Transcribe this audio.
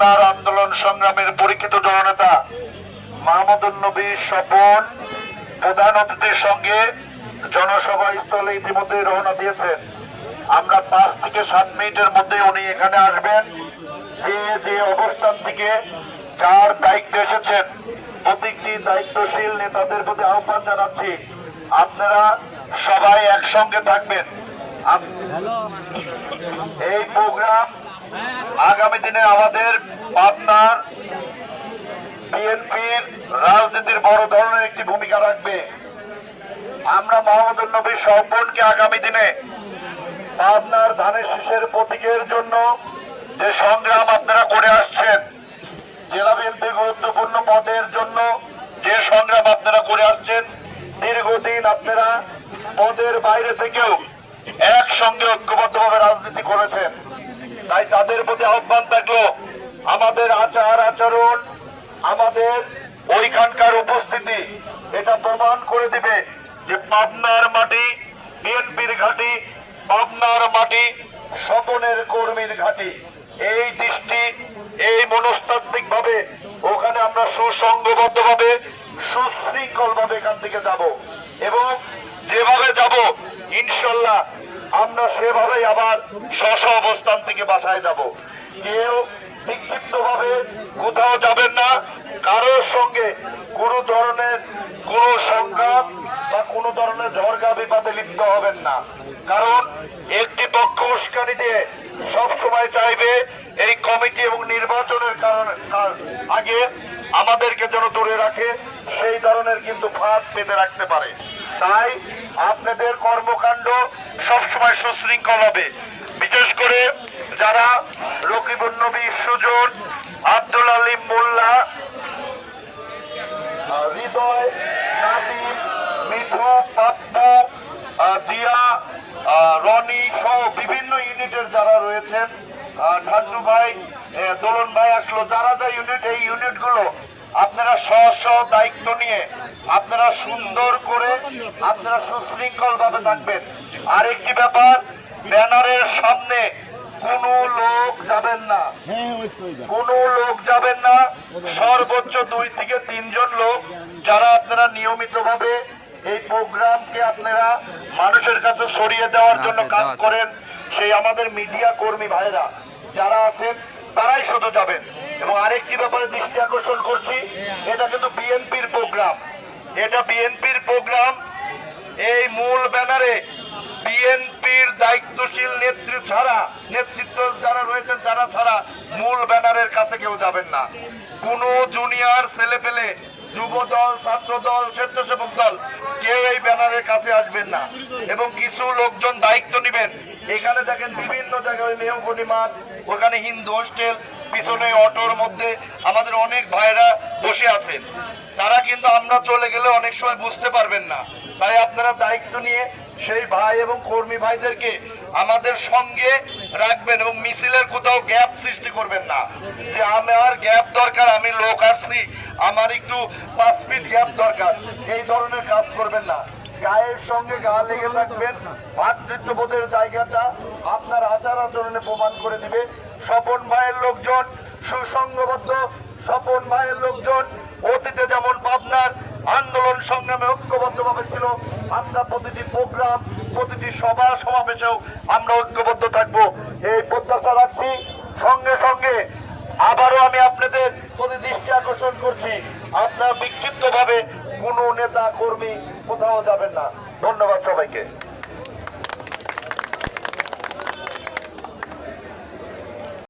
তার আন্দোলন সংগ্রামের পরীক্ষিত জননেতা মাহমুদুল নবী স্বপন প্রধান অতিথির সঙ্গে জনসভা স্থলে ইতিমধ্যে রওনা দিয়েছেন। আমরা পাঁচ থেকে সাত মিনিটের মধ্যে উনি এখানে আসবেন। যে যে অবস্থান থেকে যার দায়িত্ব এসেছেন প্রত্যেকটি দায়িত্বশীল নেতাদের প্রতি আহ্বান জানাচ্ছি। আপনারা সবাই একসঙ্গে থাকবেন। এই প্রোগ্রাম আগামী দিনে আমাদের পাবনার বিএনপির রাজনীতির বড় ধরনের একটি ভূমিকা রাখবে। আমরা মোহাম্মদ নবী স্বপনকে আগামী দিনে পাবনার ধানের শীষের প্রতীকের জন্য যে সংগ্রাম আপনারা করে আসছেন, জেলা বিএনপি গুরুত্বপূর্ণ পদের জন্য যে সংগ্রাম আপনারা করে আসছেন, দীর্ঘদিন আপনারা পদের বাইরে থেকেও একসঙ্গে ঐক্যবদ্ধভাবে রাজনীতি করেছেন। তাই তাদের প্রতি আহ্বান থাকল, আমাদের আচার আচরণ, আমাদের ওইখানকার উপস্থিতি, এটা প্রমাণ করে দিবে যে পাবনার মাটি, বিএনপির ঘাঁটি, পাবনার মাটি স্বপনের কর্মীর ঘাঁটি। এই দৃষ্টি, এই মনস্তাত্ত্বিক ভাবে ওখানে আমরা সুসংঘবদ্ধ ভাবে সুশৃঙ্খল ভাবে এখান থেকে যাব। এবং যেভাবে যাব, ইনশাল্লাহ আমরা সেভাবেই আবার স্ব অবস্থান থেকে বাসায় যাব। কেউ বিক্ষিপ্ত ভাবে কোথাও যাবেন না। কারোর সঙ্গে কোনো ধরনের কোন সংগ্রাম বা কোনো ধরনের ঝড়গা বিপাদে লিপ্ত হবেন না। কারণ একটি পক্ষ উস্কানি দিয়ে সব সময় চাইবে এই কমিটি এবং নির্বাচনের কারণে কার- আগে আমাদেরকে যেন দূরে রাখে, সেই ধরনের কিন্তু ফাঁদ পেতে রাখতে পারে। তাই আপনাদের কর্মকাণ্ড সবসময় সুশৃঙ্খল হবে। বিশেষ করে যারা রকিবুল নবী সুজন আব্দুল আলিম মোল্লা রনি বিভিন্ন ইউনিটের যারা রয়েছেন ঢান্ডু ভাই দোলন ভাই আসলো। যারা যা ইউনিট, এই ইউনিটগুলো আপনারা স্ব স্ব দায়িত্ব নিয়ে আপনারা সুন্দর করে আপনারা সুশৃঙ্খল ভাবে থাকবেন। আর একটি ব্যাপার ব্যানারের সামনে কোনো লোক যাবেন না। কোনো লোক যাবেন না। সর্বোচ্চ দুই থেকে তিনজন লোক যারা আপনারা নিয়মিত ভাবে এই প্রোগ্রামকে আপনারা মানুষের কাছে ছড়িয়ে দেওয়ার জন্য কাজ করেন সেই আমাদের মিডিয়া কর্মী ভাইরা যারা আছেন তারাই শুধু যাবেন। এবং আরেকটি ব্যাপারে দৃষ্টি আকর্ষণ করছি, এটা কিন্তু বিএনপির প্রোগ্রাম। এটা বিএনপির প্রোগ্রাম। এই মূল ব্যানারে বিএনপির দায়িত্বশীল নেত্রী ছাড়া, নেতৃত্ব যারা রয়েছেন তারা ছাড়া মূল ব্যানারের কাছে কেউ যাবেন না। কোন জুনিয়র ছেলে পেলে যুব দল ছাত্র দল স্বেচ্ছাসেবক দল কেউ এই ব্যানারের কাছে আসবেন না। এবং কিছু লোকজন দায়িত্ব নেবেন। এখানে দেখেন বিভিন্ন জায়গায় মেহগনি মাঠ ওখানে হিন্দু হোস্টেল, পিছনে অটোর মধ্যে আমাদের অনেক ভাইরা বসে আছেন। তারা কিন্তু আমরা চলে গেলে অনেক সময় বুঝতে পারবেন না। তাই আপনারা দায়িত্ব নিয়ে সেই ভাই এবং কর্মী ভাইদেরকে আমাদের সঙ্গে রাখবেন এবং মিছিলের কোথাও গ্যাপ সৃষ্টি করবেন না। যে আমার গ্যাপ দরকার, আমি লোক আসছি, আমার একটু পাঁচ ফিট গ্যাপ দরকার। এই ধরনের কাজ করবেন না। গায়ের সঙ্গে গা লেগে থাকবেন, ভাতৃত্ববোধের জায়গাটা আপনার আচার আচরণে প্রমাণ করে দিবে। স্বপন ভাইয়ের লোকজন, সুসংঘবদ্ধ স্বপন ভাইয়ের লোকজন, অতীতে যেমন পাবনার আন্দোলন সংগ্রামে ঐক্যবদ্ধভাবে ছিল, আমরা প্রতিটি প্রোগ্রাম প্রতিটি সভা সমাবেশেও আমরা ঐক্যবদ্ধ থাকব। এই প্রত্যাশা রাখছি। সঙ্গে সঙ্গে আবারও আমি আপনাদের প্রতি দৃষ্টি আকর্ষণ করছি। আপনার বিক্ষিপ্তভাবে কোনো নেতা কর্মী কোথাও যাবেন না। ধন্যবাদ সবাইকে।